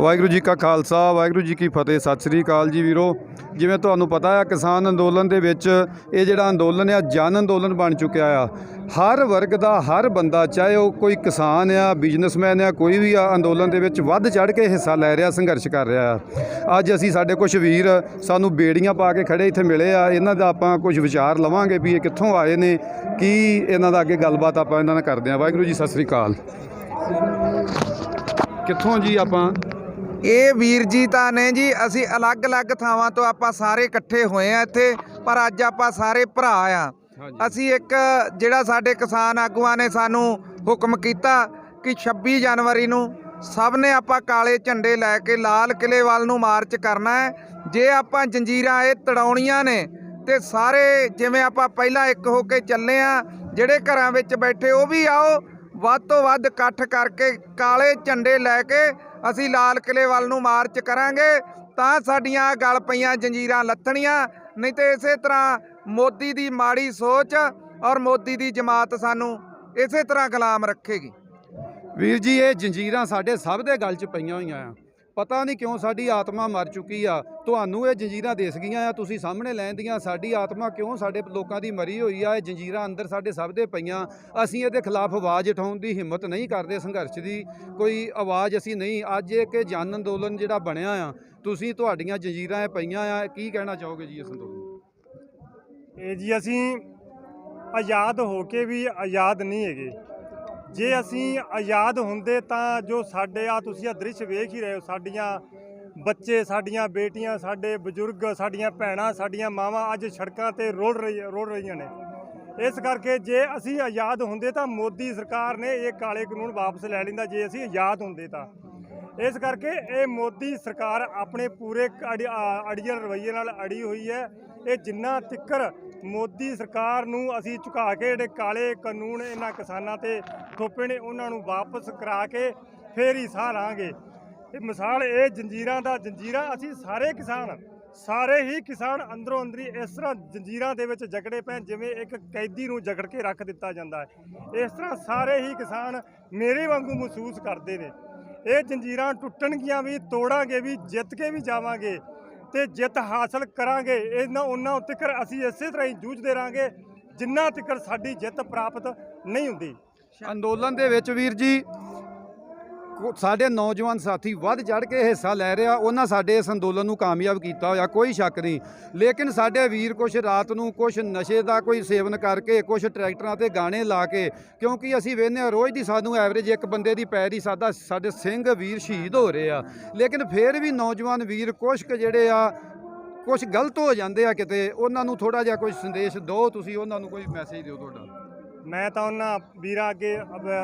ਵਾਹਿਗੁਰੂ ਜੀ ਕਾ ਖਾਲਸਾ, ਵਾਹਿਗੁਰੂ ਜੀ ਕੀ ਫਤਿਹ। ਸਤਿ ਸ੍ਰੀ ਅਕਾਲ ਜੀ ਵੀਰੋ। ਜਿਵੇਂ ਤੁਹਾਨੂੰ ਪਤਾ ਆ ਕਿਸਾਨ ਅੰਦੋਲਨ ਦੇ ਵਿੱਚ ਇਹ ਜਿਹੜਾ ਅੰਦੋਲਨ ਆ, ਜਨ ਅੰਦੋਲਨ ਬਣ ਚੁੱਕਿਆ ਆ। ਹਰ ਵਰਗ ਦਾ, ਹਰ ਬੰਦਾ, ਚਾਹੇ ਉਹ ਕੋਈ ਕਿਸਾਨ ਆ, ਬਿਜ਼ਨਸਮੈਨ ਆ, ਕੋਈ ਵੀ ਆ, ਅੰਦੋਲਨ ਦੇ ਵਿੱਚ ਵੱਧ ਚੜ ਕੇ ਹਿੱਸਾ ਲੈ ਰਿਹਾ, ਸੰਘਰਸ਼ ਕਰ ਰਿਹਾ ਆ। ਅੱਜ ਅਸੀਂ ਸਾਡੇ ਕੁਝ ਵੀਰ ਸਾਨੂੰ ਬੇੜੀਆਂ ਪਾ ਕੇ ਖੜੇ ਇੱਥੇ ਮਿਲੇ ਆ। ਇਹਨਾਂ ਦਾ ਆਪਾਂ ਕੁਝ ਵਿਚਾਰ ਲਵਾਂਗੇ ਵੀ ਇਹ ਕਿੱਥੋਂ ਆਏ ਨੇ, ਕੀ ਇਹਨਾਂ ਦਾ ਅੱਗੇ ਗੱਲਬਾਤ ਆਪਾਂ ਇਹਨਾਂ ਨਾਲ ਕਰਦੇ ਆ। ਵਾਹਿਗੁਰੂ ਜੀ, ਸਤਿ ਸ੍ਰੀ ਅਕਾਲ। ਕਿੱਥੋਂ ਜੀ ਆਪਾਂ? ਇਹ ਵੀਰ ਜੀ ਤਾਂ ਨੇ ਜੀ ਅਸੀਂ ਅਲੱਗ-ਅਲੱਗ ਥਾਵਾਂ ਤੋਂ ਆਪਾਂ ਸਾਰੇ ਇਕੱਠੇ ਹੋਏ ਆ ਇੱਥੇ ਪਰ ਅੱਜ ਆਪਾਂ ਸਾਰੇ ਭਰਾ ਆ। ਅਸੀਂ ਇੱਕ ਜਿਹੜਾ ਸਾਡੇ ਕਿਸਾਨ ਆਗੂਆਂ ਨੇ ਸਾਨੂੰ ਹੁਕਮ ਕੀਤਾ ਕਿ 26 ਜਨਵਰੀ ਨੂੰ ਸਭ ਨੇ ਆਪਾਂ ਕਾਲੇ ਝੰਡੇ ਲੈ ਕੇ ਲਾਲ ਕਿਲੇ ਵੱਲ ਨੂੰ ਮਾਰਚ ਕਰਨਾ ਹੈ। ਜੇ ਆਪਾਂ ਜੰਜੀਰਾਂ ਇਹ ਤੜਾਉਣੀਆਂ ਨੇ ਤੇ ਸਾਰੇ ਜਿਵੇਂ ਆਪਾਂ ਪਹਿਲਾਂ ਇੱਕ ਹੋ ਕੇ ਚੱਲੇ ਆ ਜਿਹੜੇ ਘਰਾਂ ਵਿੱਚ ਬੈਠੇ ਉਹ ਵੀ ਆਓ ਵੱਧ ਤੋਂ ਵੱਧ ਇਕੱਠ ਕਰਕੇ ਕਾਲੇ ਝੰਡੇ ਲੈ ਕੇ ਅਸੀਂ ਲਾਲ ਕਿਲੇ ਵੱਲ ਨੂੰ ਮਾਰਚ ਕਰਾਂਗੇ, ਤਾਂ ਸਾਡੀਆਂ ਗਲ ਪਈਆਂ ਜੰਜੀਰਾਂ ਲੱਥਣੀਆਂ। ਨਹੀਂ ਤੇ ਇਸੇ ਤਰ੍ਹਾਂ ਮੋਦੀ ਦੀ ਮਾੜੀ ਸੋਚ ਔਰ ਮੋਦੀ ਦੀ ਜਮਾਤ ਸਾਨੂੰ ਇਸੇ ਤਰ੍ਹਾਂ ਗੁਲਾਮ ਰੱਖੇਗੀ। ਵੀਰ ਜੀ, ਇਹ ਜੰਜੀਰਾਂ ਸਾਡੇ ਸਭ ਦੇ ਗਲ 'ਚ ਪਈਆਂ ਹੋਈਆਂ ਆ। ਪਤਾ ਨਹੀਂ ਕਿਉਂ ਸਾਡੀ ਆਤਮਾ ਮਰ ਚੁੱਕੀ ਆ। ਤੁਹਾਨੂੰ ਇਹ ਜੰਜੀਰਾਂ ਦਿਸ ਗਈਆਂ ਆ। ਤੁਸੀਂ ਸਾਹਮਣੇ ਲੈਣ ਦੀਆਂ, ਸਾਡੀ ਆਤਮਾ ਕਿਉਂ ਸਾਡੇ ਲੋਕਾਂ ਦੀ ਮਰੀ ਹੋਈ ਆ? ਇਹ ਜੰਜੀਰਾਂ ਅੰਦਰ ਸਾਡੇ ਸਭ ਦੇ ਪਈਆਂ। ਅਸੀਂ ਇਹਦੇ ਖਿਲਾਫ ਆਵਾਜ਼ ਉਠਾਉਣ ਦੀ ਹਿੰਮਤ ਨਹੀਂ ਕਰਦੇ ਸੰਘਰਸ਼ ਦੀ। ਕੋਈ ਆਵਾਜ਼ ਅਸੀਂ ਨਹੀਂ। ਅੱਜ ਇੱਕ ਜਨ ਅੰਦੋਲਨ ਜਿਹੜਾ ਬਣਿਆ ਆ, ਤੁਸੀਂ ਤੁਹਾਡੀਆਂ ਜੰਜੀਰਾਂ ਇਹ ਪਈਆਂ ਆ। ਕੀ ਕਹਿਣਾ ਚਾਹੋਗੇ ਜੀ ਇਸ ਅੰਦੋਲਨ ਇਹ ਜੀ ਅਸੀਂ ਆਜ਼ਾਦ ਹੋ ਕੇ ਵੀ ਆਜ਼ਾਦ ਨਹੀਂ ਹੈਗੇ। ਜੇ ਅਸੀਂ ਆਜ਼ਾਦ ਹੁੰਦੇ ਤਾਂ ਜੋ ਸਾਡੇ ਆ ਤੁਸੀਂ ਆ ਦ੍ਰਿਸ਼ ਵੇਖ ਹੀ ਰਹੇ ਹੋ, ਸਾਡੀਆਂ ਬੱਚੇ, ਸਾਡੀਆਂ ਬੇਟੀਆਂ, ਸਾਡੇ ਬਜ਼ੁਰਗ, ਸਾਡੀਆਂ ਭੈਣਾਂ, ਸਾਡੀਆਂ ਮਾਵਾਂ ਅੱਜ ਸੜਕਾਂ ਤੇ ਰੋੜ ਰਹੀ ਰੋੜ ਰਹੀਆਂ ਨੇ। ਇਸ ਕਰਕੇ ਜੇ ਅਸੀਂ ਆਜ਼ਾਦ ਹੁੰਦੇ ਤਾਂ ਮੋਦੀ ਸਰਕਾਰ ਨੇ ਇਹ ਕਾਲੇ ਕਾਨੂੰਨ ਵਾਪਸ ਲੈ ਲੈਂਦਾ, ਜੇ ਅਸੀਂ ਆਜ਼ਾਦ ਹੁੰਦੇ ਤਾਂ। ਇਸ ਕਰਕੇ ਇਹ ਮੋਦੀ ਸਰਕਾਰ ਆਪਣੇ ਪੂਰੇ ਅੜੀ- ਆ- ਅੜੀਅਲ ਰਵੱਈਏ ਨਾਲ ਅੜੀ ਹੋਈ ਹੈ। ਇਹ ਜਿੰਨਾ ਤਿੱਕਰ ਮੋਦੀ ਸਰਕਾਰ ਨੂੰ ਅਸੀਂ ਝੁਕਾ ਕੇ ਜਿਹੜੇ ਕਾਲੇ ਕਾਨੂੰਨ ਇਹਨਾਂ ਕਿਸਾਨਾਂ ਤੇ ਥੋਪੇ ਨੇ, ਉਹਨਾਂ ਨੂੰ ਵਾਪਸ ਕਰਾ ਕੇ ਫੇਰ ਹੀ ਸਾਹ ਲਾਂਗੇ। ਇਹ ਮਿਸਾਲ ਇਹ ਜੰਜੀਰਾਂ ਦਾ ਜੰਜੀਰਾਂ, ਅਸੀਂ ਸਾਰੇ ਕਿਸਾਨ, ਸਾਰੇ ਹੀ ਕਿਸਾਨ ਅੰਦਰੋਂ ਅੰਦਰੀ ਇਸ ਤਰ੍ਹਾਂ ਜੰਜੀਰਾਂ ਦੇ ਵਿੱਚ ਜਕੜੇ ਪਏ ਜਿਵੇਂ ਇੱਕ ਕੈਦੀ ਨੂੰ ਜਕੜ ਕੇ ਰੱਖ ਦਿੱਤਾ ਜਾਂਦਾ ਹੈ। ਇਸ ਤਰ੍ਹਾਂ ਸਾਰੇ ਹੀ ਕਿਸਾਨ ਮੇਰੇ ਵਾਂਗੂ ਮਹਿਸੂਸ ਕਰਦੇ ਨੇ। ਇਹ ਜੰਜੀਰਾਂ ਟੁੱਟਣਗੀਆਂ ਵੀ, ਤੋੜਾਂਗੇ ਵੀ, ਜਿੱਤ ਕੇ ਵੀ ਜਾਵਾਂਗੇ ਤੇ ਜਿੱਤ ਹਾਸਲ ਕਰਾਂਗੇ। ਇਹਨਾਂ, ਉਹਨਾਂ ਤੱਕ ਅਸੀਂ ਇਸੇ ਤਰ੍ਹਾਂ ਹੀ ਜੂਝਦੇ ਰਾਂਗੇ ਜਿੰਨਾ ਤੱਕ ਸਾਡੀ ਜਿੱਤ ਪ੍ਰਾਪਤ ਨਹੀਂ ਹੁੰਦੀ। ਅੰਦੋਲਨ ਦੇ ਵਿੱਚ ਵੀਰ ਜੀ ਸਾਡੇ ਨੌਜਵਾਨ ਸਾਥੀ ਵੱਧ ਚੜ ਕੇ ਹਿੱਸਾ ਲੈ ਰਿਹਾ, ਉਹਨਾਂ ਸਾਡੇ ਇਸ ਅੰਦੋਲਨ ਨੂੰ ਕਾਮਯਾਬ ਕੀਤਾ ਹੋਇਆ, ਕੋਈ ਸ਼ੱਕ ਨਹੀਂ। ਲੇਕਿਨ ਸਾਡੇ ਵੀਰ ਕੁਛ ਰਾਤ ਨੂੰ ਕੁਛ ਨਸ਼ੇ ਦਾ ਕੋਈ ਸੇਵਨ ਕਰਕੇ, ਕੁਛ ਟਰੈਕਟਰਾਂ ਤੇ ਗਾਣੇ ਲਾ ਕੇ, ਕਿਉਂਕਿ ਅਸੀਂ ਵੇਖਦੇ ਹਾਂ, ਰੋਜ਼ ਦੀ ਸਾਨੂੰ ਐਵਰੇਜ ਇੱਕ ਬੰਦੇ ਦੀ ਪੈ ਰਹੀ, ਸਾਡਾ, ਸਾਡੇ ਸਿੰਘ ਵੀਰ ਸ਼ਹੀਦ ਹੋ ਰਹੇ ਆ। ਲੇਕਿਨ ਫਿਰ ਵੀ ਨੌਜਵਾਨ ਵੀਰ ਕੁਛ ਕੁ ਜਿਹੜੇ ਆ, ਕੁਛ ਗਲਤ ਹੋ ਜਾਂਦੇ ਆ ਕਿਤੇ, ਉਹਨਾਂ ਨੂੰ ਥੋੜਾ ਜਿਹਾ ਕੋਈ ਸੰਦੇਸ਼ ਦਿਓ, ਤੁਸੀਂ ਉਹਨਾਂ ਨੂੰ ਕੋਈ ਮੈਸੇਜ ਦਿਓ ਤੁਹਾਡਾ। ਮੈਂ ਤਾਂ ਉਹਨਾਂ ਵੀਰਾਂ ਅੱਗੇ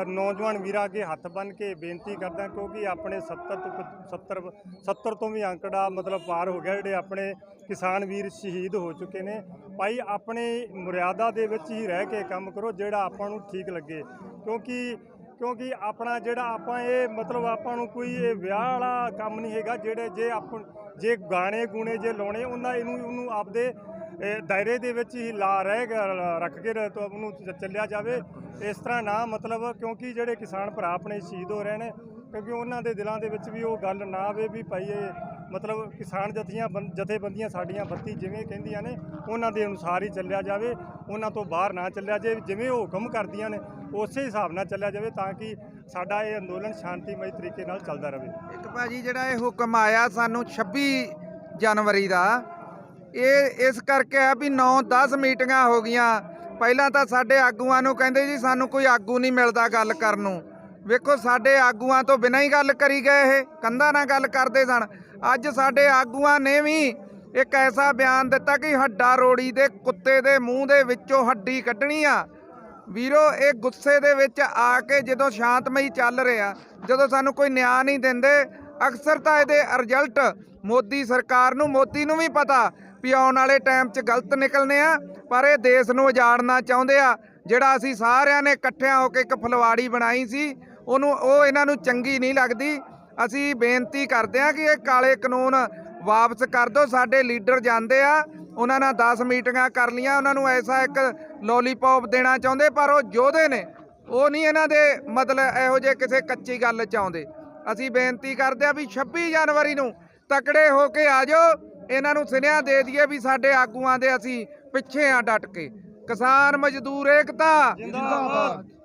ਨੌਜਵਾਨ ਵੀਰਾਂ ਅੱਗੇ ਹੱਥ ਬੰਨ ਕੇ ਬੇਨਤੀ ਕਰਦਾ ਕਿਉਂਕਿ ਆਪਣੇ 70 ਤੋਂ ਕੁ- 70 70 ਤੋਂ ਵੀ ਅੰਕੜਾ ਮਤਲਬ ਪਾਰ ਹੋ ਗਿਆ ਜਿਹੜੇ ਆਪਣੇ ਕਿਸਾਨ ਵੀਰ ਸ਼ਹੀਦ ਹੋ ਚੁੱਕੇ ਨੇ। ਭਾਈ, ਆਪਣੇ ਮਰਿਆਦਾ ਦੇ ਵਿੱਚ ਹੀ ਰਹਿ ਕੇ ਕੰਮ ਕਰੋ ਜਿਹੜਾ ਆਪਾਂ ਨੂੰ ਠੀਕ ਲੱਗੇ। ਕਿਉਂਕਿ ਕਿਉਂਕਿ ਆਪਣਾ ਜਿਹੜਾ ਆਪਾਂ ਇਹ ਮਤਲਬ ਆਪਾਂ ਨੂੰ ਕੋਈ ਇਹ ਵਿਆਹ ਵਾਲਾ ਕੰਮ ਨਹੀਂ ਹੈਗਾ ਜਿਹੜੇ ਜੇ ਆਪਾਂ, ਜੇ ਗਾਣੇ ਗੂਣੇ ਜੇ ਲਾਉਣੇ, ਉਹਨਾਂ ਇਹਨੂੰ, ਉਹਨੂੰ ਆਪਦੇ ਇਹ ਦਾਇਰੇ ਦੇ ਵਿੱਚ ਹੀ ਲਾ ਰਹਿ ਗ- ਰੱਖ ਕੇ ਰ- ਉਹਨੂੰ ਚ- ਚੱਲਿਆ ਜਾਵੇ। ਇਸ ਤਰ੍ਹਾਂ ਨਾ ਮਤਲਬ ਕਿਉਂਕਿ ਜਿਹੜੇ ਕਿਸਾਨ ਭਰਾ ਆਪਣੇ ਸ਼ਹੀਦ ਹੋ ਰਹੇ ਨੇ, ਕਿਉਂਕਿ ਉਹਨਾਂ ਦੇ ਦਿਲਾਂ ਦੇ ਵਿੱਚ ਵੀ ਉਹ ਗੱਲ ਨਾ ਆਵੇ ਵੀ ਭਾਈ ਇਹ ਮਤਲਬ ਕਿਸਾਨ ਜਥੀਆਂ ਬੰ- ਜਥੇਬੰਦੀਆਂ ਸਾਡੀਆਂ ਬੱਤੀ ਜਿਵੇਂ ਕਹਿੰਦੀਆਂ ਨੇ, ਉਹਨਾਂ ਦੇ ਅਨੁਸਾਰ ਹੀ ਚੱਲਿਆ ਜਾਵੇ। ਉਹਨਾਂ ਤੋਂ ਬਾਹਰ ਨਾ ਚੱਲਿਆ ਜਾਵੇ, ਜਿਵੇਂ ਉਹ ਹੁਕਮ ਕਰਦੀਆਂ ਨੇ, ਉਸੇ ਹਿਸਾਬ ਨਾਲ ਚੱਲਿਆ ਜਾਵੇ ਤਾਂ ਕਿ ਸਾਡਾ ਇਹ ਅੰਦੋਲਨ ਸ਼ਾਂਤੀਮਈ ਤਰੀਕੇ ਨਾਲ ਚੱਲਦਾ ਰਹੇ। ਇੱਕ ਭਾਜੀ ਜਿਹੜਾ ਇਹ ਹੁਕਮ ਆਇਆ ਸਾਨੂੰ 26 ਜਨਵਰੀ ਦਾ ਇਹ ਇਸ ਕਰਕੇ ਆ ਵੀ 9-10 ਮੀਟਿੰਗਾਂ ਹੋ ਗਈਆਂ। ਪਹਿਲਾਂ ਤਾਂ ਸਾਡੇ ਆਗੂਆਂ ਨੂੰ ਕਹਿੰਦੇ ਜੀ, ਸਾਨੂੰ ਕੋਈ ਆਗੂ ਨਹੀਂ ਮਿਲਦਾ ਗੱਲ ਕਰਨ ਨੂੰ। ਵੇਖੋ, ਸਾਡੇ ਆਗੂਆਂ ਤੋਂ ਬਿਨਾਂ ਹੀ ਗੱਲ ਕਰੀ ਗਏ ਇਹ, ਕੰਧਾਂ ਨਾਲ ਗੱਲ ਕਰਦੇ ਸਨ। ਅੱਜ ਸਾਡੇ ਆਗੂਆਂ ਨੇ ਵੀ ਇੱਕ ਐਸਾ ਬਿਆਨ ਦਿੱਤਾ ਕਿ ਹੱਡਾ ਰੋੜੀ ਦੇ ਕੁੱਤੇ ਦੇ ਮੂੰਹ ਦੇ ਵਿੱਚੋਂ ਹੱਡੀ ਕੱਢਣੀ ਆ। ਵੀਰੋ, ਇਹ ਗੁੱਸੇ ਦੇ ਵਿੱਚ ਆ ਕੇ ਜਦੋਂ ਸ਼ਾਂਤਮਈ ਚੱਲ ਰਿਹਾ, ਜਦੋਂ ਸਾਨੂੰ ਕੋਈ ਨਿਆਂ ਨਹੀਂ ਦਿੰਦੇ, ਅਕਸਰ ਤਾਂ ਇਹਦੇ ਰਿਜ਼ਲਟ ਮੋਦੀ ਸਰਕਾਰ ਨੂੰ, ਮੋਦੀ ਨੂੰ ਵੀ ਪਤਾ ਵੀ ਆਉਣ ਵਾਲੇ ਟਾਈਮ 'ਚ ਗਲਤ ਨਿਕਲਨੇ ਆ, ਪਰ ਇਹ ਦੇਸ਼ ਨੂੰ ਉਜਾੜਨਾ ਚਾਹੁੰਦੇ ਆ। ਜਿਹੜਾ ਅਸੀਂ ਸਾਰਿਆਂ ਨੇ ਇਕੱਠਿਆਂ ਹੋ ਕੇ ਇੱਕ ਫਲਵਾੜੀ ਬਣਾਈ ਸੀ, ਉਹਨੂੰ, ਉਹ ਇਹਨਾਂ ਨੂੰ ਚੰਗੀ ਨਹੀਂ ਲੱਗਦੀ। ਅਸੀਂ ਬੇਨਤੀ ਕਰਦੇ ਆ ਕਿ ਇਹ ਕਾਲੇ ਕਾਨੂੰਨ ਵਾਪਸ ਕਰ ਦਿਓ। ਸਾਡੇ ਲੀਡਰ ਜਾਂਦੇ ਆ, ਉਹਨਾਂ ਨਾਲ 10 ਮੀਟਿੰਗਾਂ ਕਰ ਲੀਆਂ ਉਹਨਾਂ ਨੂੰ ਐਸਾ ਇੱਕ ਲੋਲੀਪੌਪ ਦੇਣਾ ਚਾਹੁੰਦੇ, ਪਰ ਉਹ ਯੋਧੇ ਨੇ। ਉਹ ਨਹੀਂ ਇਹਨਾਂ ਦੇ ਮਤਲਬ ਇਹੋ ਜਿਹੇ ਕਿਸੇ ਕੱਚੀ ਗੱਲ ਚ ਆਉਂਦੇ। ਅਸੀਂ ਬੇਨਤੀ ਕਰਦੇ ਆ ਵੀ 26 ਜਨਵਰੀ ਨੂੰ ਤਕੜੇ ਹੋ ਕੇ ਆ ਜਾਓ। ਇਹਨਾਂ ਨੂੰ ਸੁਨੇਹਾ ਦੇ ਦਈਏ ਵੀ ਸਾਡੇ ਆਗੂਆਂ ਦੇ ਅਸੀਂ ਪਿੱਛੇ ਆ ਡਟ ਕੇ। ਕਿਸਾਨ ਮਜ਼ਦੂਰ ਏਕਤਾ। ਜਿੰਦਾਬਾਦ।